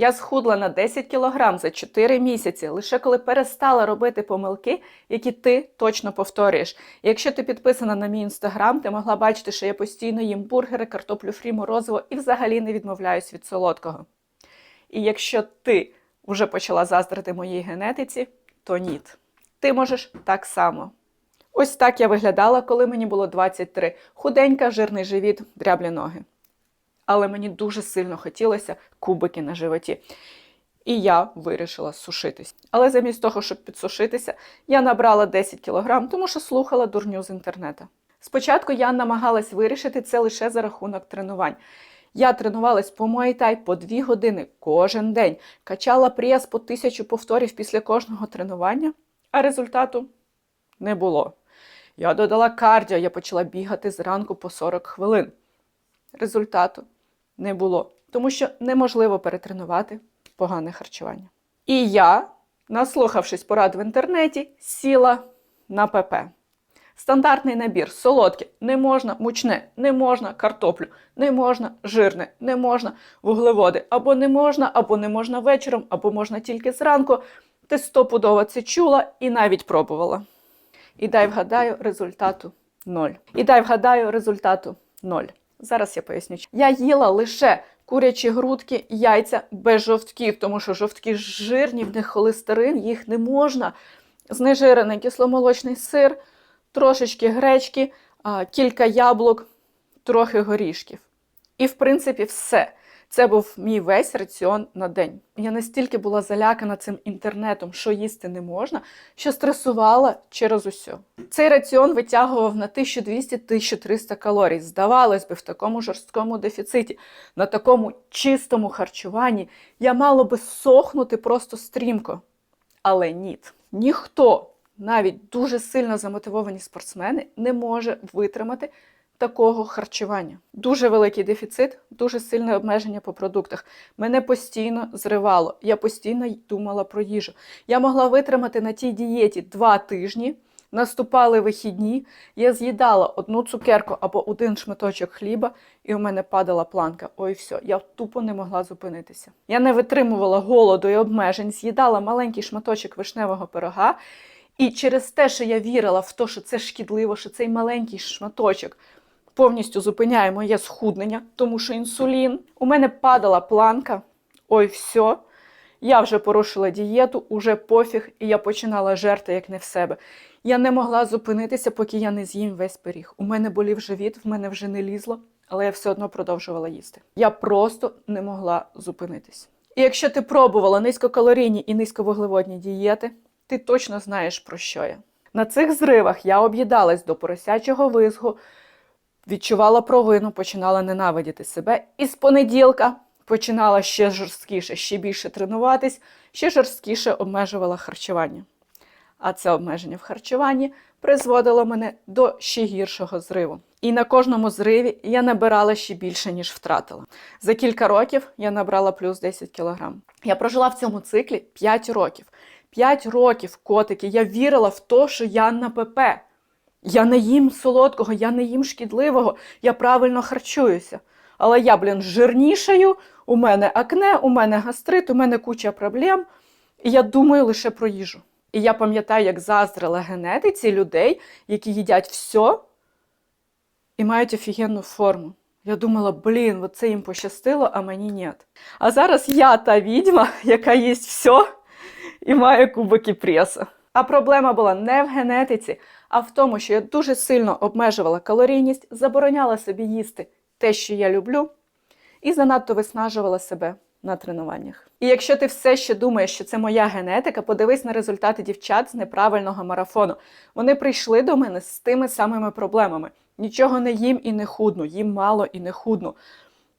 Я схудла на 10 кг за 4 місяці, лише коли перестала робити помилки, які ти точно повторюєш. Якщо ти підписана на мій інстаграм, ти могла бачити, що я постійно їм бургери, картоплю фрі, морозиво і взагалі не відмовляюсь від солодкого. І якщо ти вже почала заздрити моїй генетиці, то ні. Ти можеш так само. Ось так я виглядала, коли мені було 23. Худенька, жирний живіт, дряблі ноги. Але мені дуже сильно хотілося кубики на животі. І я вирішила сушитись. Але замість того, щоб підсушитися, я набрала 10 кілограм, тому що слухала дурню з інтернету. Спочатку я намагалась вирішити це лише за рахунок тренувань. Я тренувалась по Muay по 2 години кожен день, качала прес по тисячу повторів після кожного тренування, а результату не було. Я додала кардіо, я почала бігати зранку по 40 хвилин. Результату не було, тому що неможливо перетренувати погане харчування. І я, наслухавшись порад в інтернеті, сіла на ПП. Стандартний набір солодке не можна, мучне, не можна картоплю, не можна жирне, не можна вуглеводи. Або не можна, або не можна вечором, або можна тільки зранку. Ти стопудово це чула і навіть пробувала. І дай вгадаю результату ноль. І дай вгадаю результату ноль. Зараз я поясню. Я їла лише курячі грудки, яйця без жовтків, тому що жовтки жирні, в них холестерин, їх не можна. Знежирений кисломолочний сир, трошечки гречки, кілька яблук, трохи горішків. І, в принципі, все. Це був мій весь раціон на день. Я настільки була залякана цим інтернетом, що їсти не можна, що стресувала через усе. Цей раціон витягував на 1200-1300 калорій. Здавалось би, в такому жорсткому дефіциті, на такому чистому харчуванні я мало би сохнути просто стрімко. Але ні, ніхто, навіть дуже сильно замотивовані спортсмени, не може витримати такого харчування. Дуже великий дефіцит, дуже сильне обмеження по продуктах. Мене постійно зривало. Я постійно думала про їжу. Я могла витримати на тій дієті два тижні. Наступали вихідні, я з'їдала одну цукерку або один шматочок хліба, і у мене падала планка. Ой, все, я тупо не могла зупинитися. Я не витримувала голоду і обмежень, з'їдала маленький шматочок вишневого пирога. І через те, що я вірила в те, що це шкідливо, що цей маленький шматочок повністю зупиняє моє схуднення, тому що інсулін. У мене падала планка. Ой, все. Я вже порушила дієту, уже пофіг, і я починала жерти як не в себе. Я не могла зупинитися, поки я не з'їм весь пиріг. У мене болів живіт, в мене вже не лізло, але я все одно продовжувала їсти. Я просто не могла зупинитись. І якщо ти пробувала низькокалорійні і низьковуглеводні дієти, ти точно знаєш про що я. На цих зривах я об'їдалась до поросячого визгу, відчувала провину, починала ненавидіти себе. І з понеділка починала ще жорсткіше, ще більше тренуватись, ще жорсткіше обмежувала харчування. А це обмеження в харчуванні призводило мене до ще гіршого зриву. І на кожному зриві я набирала ще більше, ніж втратила. За кілька років я набрала плюс 10 кілограм. Я прожила в цьому циклі 5 років. 5 років, котики, я вірила в те, що я на ПП. Я не їм солодкого, я не їм шкідливого, я правильно харчуюся. Але я, блін, жирнішаю, у мене акне, у мене гастрит, у мене куча проблем. І я думаю лише про їжу. І я пам'ятаю, як заздрила генетиці людей, які їдять все і мають офігенну форму. Я думала, блін, це їм пощастило, а мені ні. А зараз я та відьма, яка їсть все і має кубики преса. А проблема була не в генетиці, а в тому, що я дуже сильно обмежувала калорійність, забороняла собі їсти те, що я люблю, і занадто виснажувала себе на тренуваннях. І якщо ти все ще думаєш, що це моя генетика, подивись на результати дівчат з неправильного марафону. Вони прийшли до мене з тими самими проблемами. Нічого не їм і не худну, їм мало і не худну.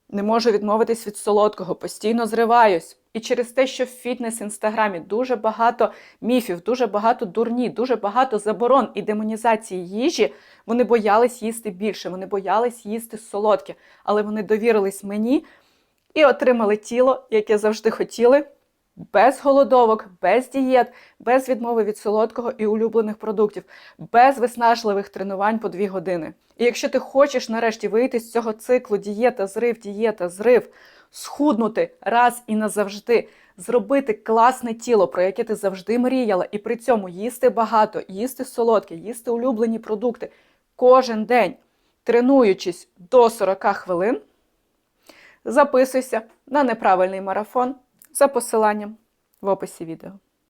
Не можу відмовитись від солодкого, постійно зриваюсь. І через те, що в фітнес-інстаграмі дуже багато міфів, дуже багато дурні, дуже багато заборон і демонізації їжі, вони боялись їсти більше, вони боялись їсти солодке, але вони довірились мені і отримали тіло, яке завжди хотіли, без голодовок, без дієт, без відмови від солодкого і улюблених продуктів, без виснажливих тренувань по дві години. І якщо ти хочеш нарешті вийти з цього циклу дієта, зрив, дієта, зрив, схуднути раз і назавжди, зробити класне тіло, про яке ти завжди мріяла, і при цьому їсти багато, їсти солодке, їсти улюблені продукти кожен день, тренуючись до 40 хвилин, записуйся на неправильний марафон за посиланням в описі відео.